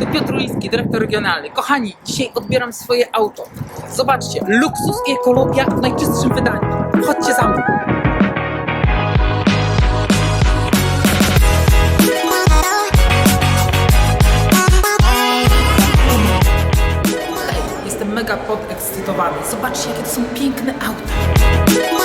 Konrady, Piotr Uliński, dyrektor regionalny. Kochani, dzisiaj odbieram swoje auto. Zobaczcie, luksus i ekologia w najczystszym wydaniu. Chodźcie za mną. Jestem mega podekscytowany. Zobaczcie, jakie to są piękne auta.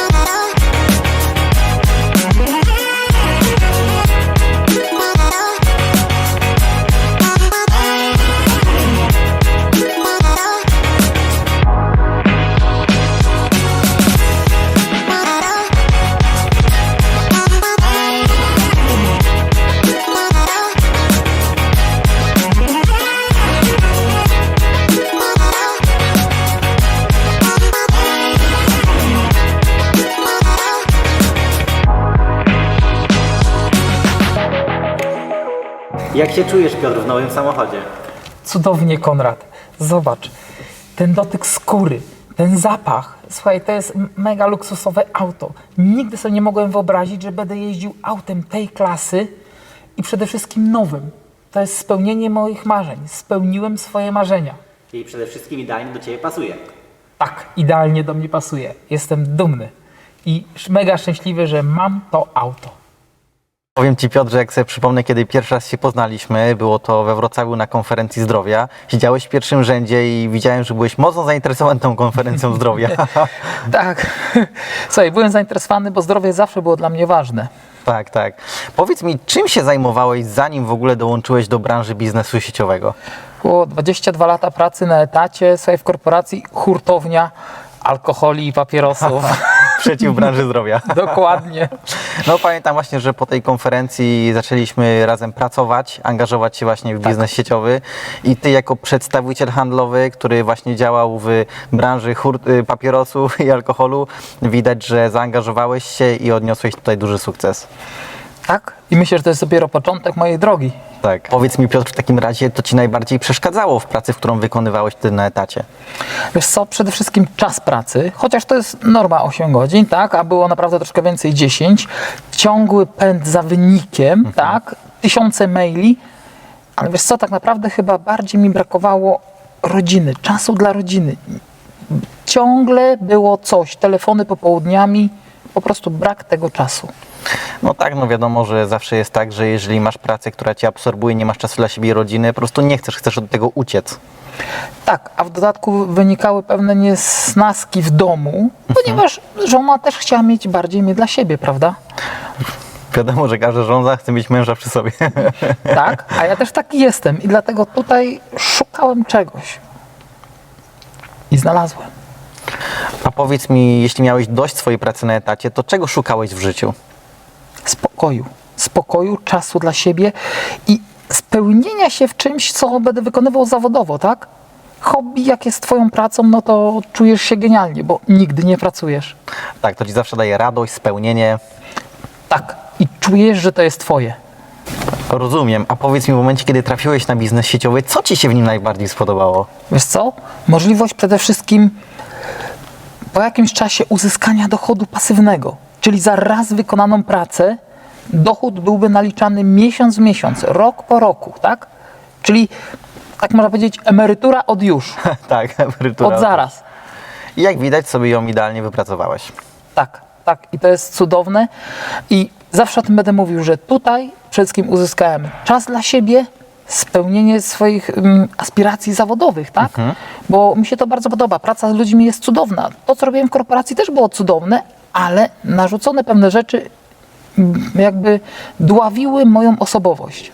Jak się czujesz, Piotr, w nowym samochodzie? Cudownie, Konrad. Zobacz, ten dotyk skóry, ten zapach. Słuchaj, to jest mega luksusowe auto. Nigdy sobie nie mogłem wyobrazić, że będę jeździł autem tej klasy i przede wszystkim nowym. To jest spełnienie moich marzeń. Spełniłem swoje marzenia. I przede wszystkim idealnie do Ciebie pasuje. Tak, idealnie do mnie pasuje. Jestem dumny i mega szczęśliwy, że mam to auto. Powiem Ci, Piotr, że jak sobie przypomnę, kiedy pierwszy raz się poznaliśmy, było to we Wrocławiu na konferencji zdrowia. Siedziałeś w pierwszym rzędzie i widziałem, że byłeś mocno zainteresowany tą konferencją zdrowia. Tak. Słuchaj, byłem zainteresowany, bo zdrowie zawsze było dla mnie ważne. tak, tak. Powiedz mi, czym się zajmowałeś, zanim w ogóle dołączyłeś do branży biznesu sieciowego? Było 22 lata pracy na etacie, słuchaj, w korporacji hurtownia alkoholi i papierosów. Przeciw branży zdrowia. Dokładnie. No pamiętam właśnie, że po tej konferencji zaczęliśmy razem pracować, angażować się właśnie w biznes sieciowy i ty jako przedstawiciel handlowy, który właśnie działał w branży y, papierosów i alkoholu, widać, że zaangażowałeś się i odniosłeś tutaj duży sukces. Tak? I myślę, że to jest dopiero początek mojej drogi. Tak. Powiedz mi Piotr, w takim razie, to ci najbardziej przeszkadzało w pracy, w którą wykonywałeś ty na etacie? Wiesz co, przede wszystkim czas pracy, chociaż to jest norma 8 godzin, tak, a było naprawdę troszkę więcej 10. Ciągły pęd za wynikiem, tak, tysiące maili, ale wiesz co, tak naprawdę chyba bardziej mi brakowało rodziny, czasu dla rodziny. Ciągle było coś, telefony popołudniami, po prostu brak tego czasu. No tak, no wiadomo, że zawsze jest tak, że jeżeli masz pracę, która cię absorbuje, nie masz czasu dla siebie i rodziny, po prostu nie chcesz, chcesz od tego uciec. Tak, a w dodatku wynikały pewne niesnaski w domu, ponieważ żona też chciała mieć bardziej mnie dla siebie, prawda? Wiadomo, że każda żona chce mieć męża przy sobie. Tak, a ja też taki jestem i dlatego tutaj szukałem czegoś. I znalazłem. Powiedz mi, jeśli miałeś dość swojej pracy na etacie, to czego szukałeś w życiu? Spokoju. Spokoju, czasu dla siebie i spełnienia się w czymś, co będę wykonywał zawodowo, tak? Hobby, jak jest twoją pracą, no to czujesz się genialnie, bo nigdy nie pracujesz. Tak, to ci zawsze daje radość, spełnienie. Tak, i czujesz, że to jest twoje. Rozumiem. A powiedz mi, w momencie, kiedy trafiłeś na biznes sieciowy, co ci się w nim najbardziej spodobało? Wiesz co? Możliwość przede wszystkim po jakimś czasie uzyskania dochodu pasywnego, czyli za raz wykonaną pracę dochód byłby naliczany miesiąc w miesiąc, rok po roku, tak? Czyli tak można powiedzieć emerytura od już, tak, emerytura. od zaraz. I jak widać, sobie ją idealnie wypracowałeś. Tak, tak. I to jest cudowne. I zawsze o tym będę mówił, że tutaj przede wszystkim uzyskałem czas dla siebie, spełnienie swoich mm, aspiracji zawodowych, tak? Bo mi się to bardzo podoba. Praca z ludźmi jest cudowna. To, co robiłem w korporacji też było cudowne, ale narzucone pewne rzeczy mm, jakby dławiły moją osobowość.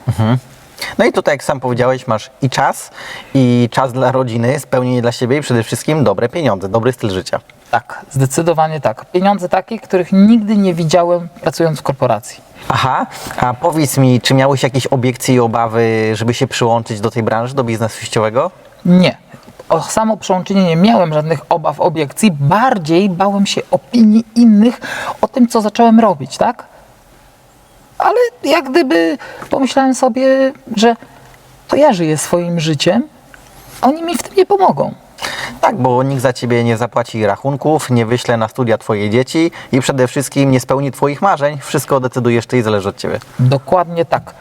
No i tutaj, jak sam powiedziałeś, masz i czas, i czas dla rodziny, spełnienie dla siebie i przede wszystkim dobre pieniądze, dobry styl życia. Tak, zdecydowanie tak. Pieniądze takie, których nigdy nie widziałem pracując w korporacji. Aha, a powiedz mi, czy miałeś jakieś obiekcje i obawy, żeby się przyłączyć do tej branży, do biznesu sieciowego? Nie. O samo przełączenie nie miałem żadnych obaw, obiekcji. Bardziej bałem się opinii innych o tym, co zacząłem robić, tak? Ale jak gdyby pomyślałem sobie, że to ja żyję swoim życiem, oni mi w tym nie pomogą. Tak, bo nikt za ciebie nie zapłaci rachunków, nie wyśle na studia twoje dzieci i przede wszystkim nie spełni twoich marzeń. Wszystko decydujesz ty i zależy od ciebie. Dokładnie tak.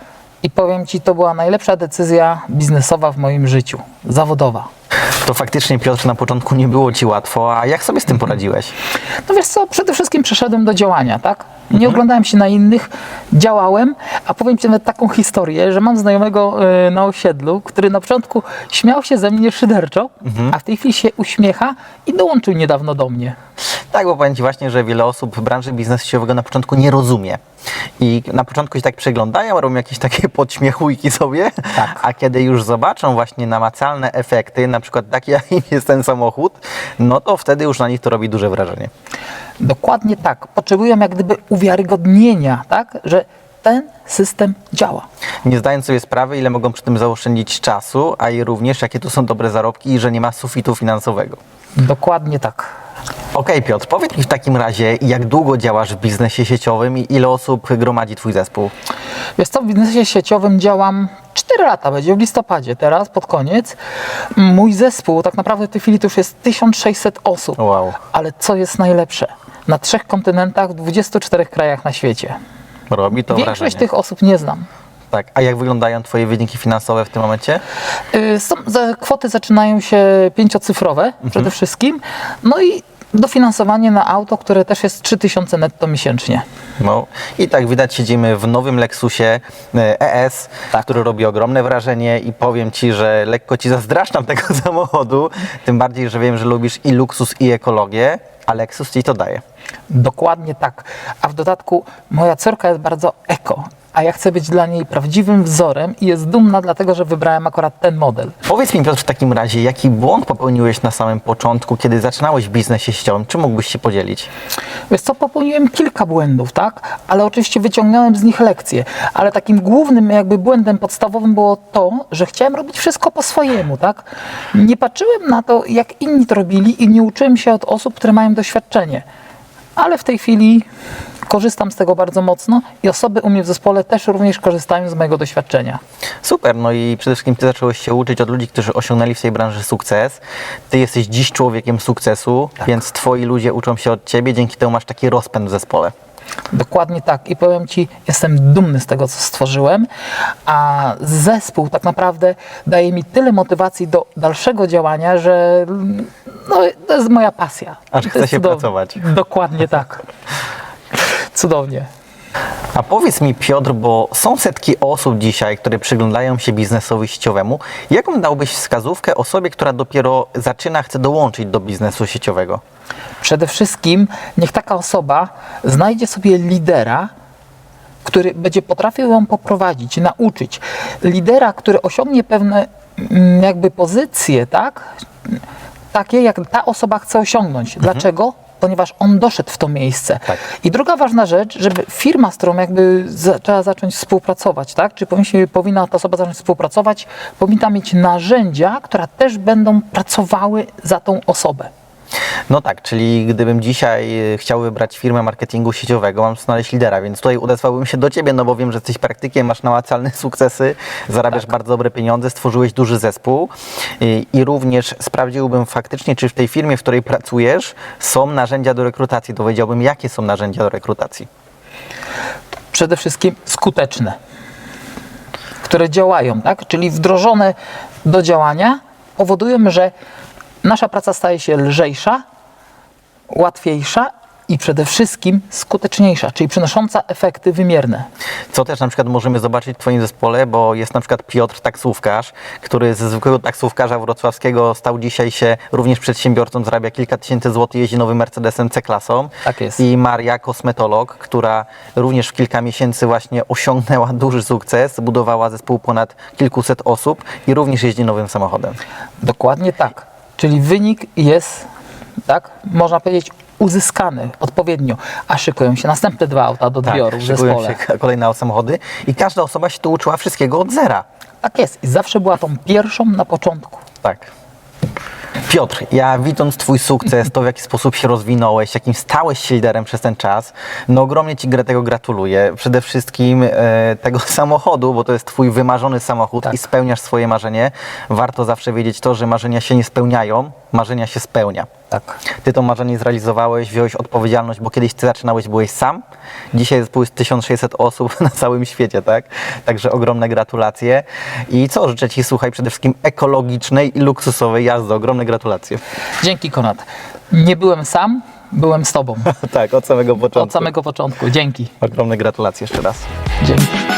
I powiem Ci, to była najlepsza decyzja biznesowa w moim życiu, zawodowa. To faktycznie, Piotr, na początku nie było Ci łatwo, a jak sobie z tym poradziłeś? No wiesz co, przede wszystkim przeszedłem do działania, tak? Nie oglądałem się na innych, działałem, a powiem Ci nawet taką historię, że mam znajomego e, na osiedlu, który na początku śmiał się ze mnie szyderczo, a w tej chwili się uśmiecha i dołączył niedawno do mnie. Tak, bo powiem Ci właśnie, że wiele osób branży biznesu sieciowego na początku nie rozumie. I na początku się tak przyglądają, robią jakieś takie podśmiechujki sobie, a kiedy już zobaczą właśnie namacalne efekty, na przykład takie jakim jest ten samochód, no to wtedy już na nich to robi duże wrażenie. Dokładnie tak. Potrzebują jak gdyby uwiarygodnienia, tak? Że ten system działa. Nie zdając sobie sprawy, ile mogą przy tym zaoszczędzić czasu, a i również jakie tu są dobre zarobki i że nie ma sufitu finansowego. Dokładnie tak. Okej Piotr, powiedz mi w takim razie, jak długo działasz w biznesie sieciowym i ile osób gromadzi Twój zespół? Wiesz co, w biznesie sieciowym działam 4 lata, będzie w listopadzie teraz, pod koniec. Mój zespół tak naprawdę w tej chwili to już jest 1600 osób. Wow. Ale co jest najlepsze? Na trzech kontynentach, w 24 krajach na świecie. Robi to Większość wrażenie. tych osób nie znam. Tak, a jak wyglądają Twoje wyniki finansowe w tym momencie? Y, Są, kwoty zaczynają się pięciocyfrowe przede wszystkim. No i dofinansowanie na auto, które też jest 3000 netto miesięcznie. No i tak widać siedzimy w nowym Lexusie e, ES, Tak. który robi ogromne wrażenie i powiem Ci, że lekko Ci zazdraszczam tego samochodu, tym bardziej, że wiem, że lubisz i luksus i ekologię, a Lexus Ci to daje. Dokładnie tak. A w dodatku moja córka jest bardzo eko, a ja chcę być dla niej prawdziwym wzorem i jest dumna dlatego, że wybrałem akurat ten model. Powiedz mi Piotr w takim razie, jaki błąd popełniłeś na samym początku, kiedy zaczynałeś w biznesie sieciowym? Czy mógłbyś się podzielić? Wiesz co, popełniłem kilka błędów, tak? Ale oczywiście wyciągnąłem z nich lekcje. Ale takim głównym jakby błędem podstawowym było to, że chciałem robić wszystko po swojemu, tak? Nie patrzyłem na to, jak inni to robili i nie uczyłem się od osób, które mają doświadczenie. Ale w tej chwili korzystam z tego bardzo mocno i osoby u mnie w zespole też również korzystają z mojego doświadczenia. Super, no i przede wszystkim Ty zacząłeś się uczyć od ludzi, którzy osiągnęli w tej branży sukces. Ty jesteś dziś człowiekiem sukcesu, więc Twoi ludzie uczą się od Ciebie, dzięki temu masz taki rozpęd w zespole. Dokładnie tak. I powiem Ci, jestem dumny z tego, co stworzyłem, a zespół tak naprawdę daje mi tyle motywacji do dalszego działania, że no, to jest moja pasja. Aż chce się cudowne. pracować. Dokładnie tak. Cudownie. A powiedz mi Piotr, bo są setki osób dzisiaj, które przyglądają się biznesowi sieciowemu. Jaką dałbyś wskazówkę osobie, która dopiero zaczyna, chce dołączyć do biznesu sieciowego? Przede wszystkim niech taka osoba znajdzie sobie lidera, który będzie potrafił ją poprowadzić, nauczyć. Lidera, który osiągnie pewne mm, jakby pozycje, tak? Takie, jak ta osoba chce osiągnąć. Dlaczego? Ponieważ on doszedł w to miejsce. Tak. I druga ważna rzecz, żeby firma, z którą jakby zaczęła zacząć współpracować, tak? Czy powinien, powinna ta osoba zacząć współpracować, powinna mieć narzędzia, które też będą pracowały za tą osobę. No tak, czyli gdybym dzisiaj e, chciał wybrać firmę marketingu sieciowego, mam znaleźć lidera, więc tutaj odezwałbym się do Ciebie, no bo wiem, że jesteś praktykiem, masz namacalne sukcesy, zarabiasz bardzo dobre pieniądze, stworzyłeś duży zespół i, i również sprawdziłbym faktycznie, czy w tej firmie, w której pracujesz, są narzędzia do rekrutacji. Dowiedziałbym, jakie są narzędzia do rekrutacji. przede wszystkim skuteczne, które działają, tak? czyli wdrożone do działania, powodują, że nasza praca staje się lżejsza, łatwiejsza i przede wszystkim skuteczniejsza, czyli przynosząca efekty wymierne. Co też na przykład możemy zobaczyć w Twoim zespole, bo jest na przykład Piotr taksówkarz, który ze zwykłego taksówkarza wrocławskiego stał dzisiaj się również przedsiębiorcą, zarabia kilka tysięcy złotych, jeździ nowym Mercedesem C-klasą. Tak jest. I Maria, kosmetolog, która również w kilka miesięcy właśnie osiągnęła duży sukces, zbudowała zespół ponad kilkuset osób i również jeździ nowym samochodem. Dokładnie tak. Czyli wynik jest, tak, można powiedzieć, uzyskany odpowiednio, a szykują się następne dwa auta do odbioru w Tak, szykują zespole. się kolejne samochody i każda osoba się tu uczyła wszystkiego od zera. Tak jest. I zawsze była tą pierwszą na początku. Tak. Piotr, ja widząc Twój sukces, to w jaki sposób się rozwinąłeś, jakim stałeś się liderem przez ten czas, no ogromnie Ci tego gratuluję. Przede wszystkim e, tego samochodu, bo to jest Twój wymarzony samochód Tak. i spełniasz swoje marzenie. Warto zawsze wiedzieć to, że marzenia się nie spełniają, marzenia się spełnia. Tak. Ty to marzenie zrealizowałeś, wziąłeś odpowiedzialność, bo kiedyś ty zaczynałeś, byłeś sam. Dzisiaj zespół jest 1600 osób na całym świecie, tak? Także ogromne gratulacje. I co życzę Ci, słuchaj, przede wszystkim ekologicznej i luksusowej jazdy. Ogromne gratulacje. Dzięki Konrad. Nie byłem sam, byłem z Tobą. tak, od samego początku. Od samego początku. Dzięki. Ogromne gratulacje jeszcze raz. Dzięki.